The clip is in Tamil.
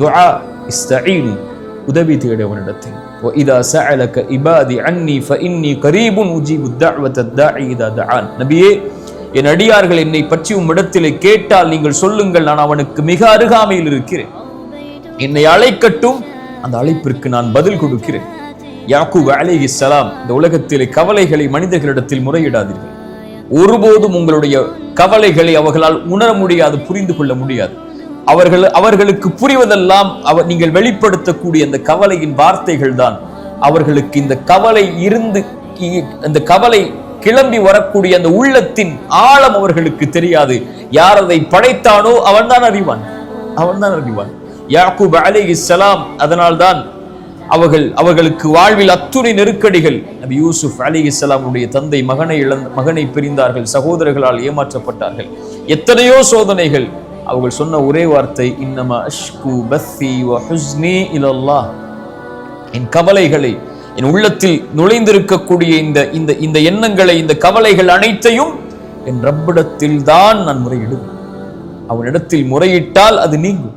துஆ இஸ்தஈன் உதவி தேடவனிடத்தில் இதா சஅலக இபாதி அன்னி ஃப இன்னி கரீபுன் உஜீபு தஅவத தாஇ இதா தஆன். நபியே என் அடியார்கள் என்னை பற்றி உம்மிடத்திலே கேட்டால் நீங்கள் சொல்லுங்கள் நான் அவனுக்கு மிக அருகாமையில் இருக்கிறேன். என்னை அழைக்கட்டும் அந்த அழைப்பிற்கு நான் பதில் கொடுக்கிறேன். யாக்கூப் அலேஹி சலாம் இந்த உலகத்திலே கவலைகளை மனிதர்களிடத்தில் முறையிடாதீர்கள். ஒருபோதும் உங்களுடைய கவலைகளை அவர்களால் உணர முடியாது புரிந்து கொள்ள முடியாது. அவர்கள் அவர்களுக்கு புரிவதெல்லாம் அவர் நீங்கள் வெளிப்படுத்தக்கூடிய அந்த கவலையின் வார்த்தைகள் தான். அவர்களுக்கு இந்த கவலை இருந்து அந்த கவலை கிளம்பி வரக்கூடிய அந்த உள்ளத்தின் ஆழம் அவர்களுக்கு தெரியாது. யார் அதை படைத்தானோ அவன்தான் அறிவான். அவன்தான் அறிவான். யாக்கூப் அலைஹிஸ்ஸலாம் அதனால்தான் அவர்கள் அவர்களுக்கு வாழ்வில் அத்துணை நெருக்கடிகள். நபி யூசுப் அலிஹிஸ்ஸலாமுடைய தந்தை மகனை இழந்த மகனை பிரிந்தார்கள். சகோதரர்களால் ஏமாற்றப்பட்டார்கள். எத்தனையோ சோதனைகள் அவர்கள் சொன்ன ஒரே வார்த்தை இன்னமா அஷ்கு பத்தி வ ஹுஸ்னி என் கவலைகளை என் உள்ளத்தில் நுழைந்திருக்கக்கூடிய இந்த இந்த இந்த எண்ணங்களை இந்த கவலைகள் அனைத்தையும் என் ரப்பிடத்தில் தான் நான் முறையிடுவேன். அவனிடத்தில் முறையிட்டால் அது நீங்கும்.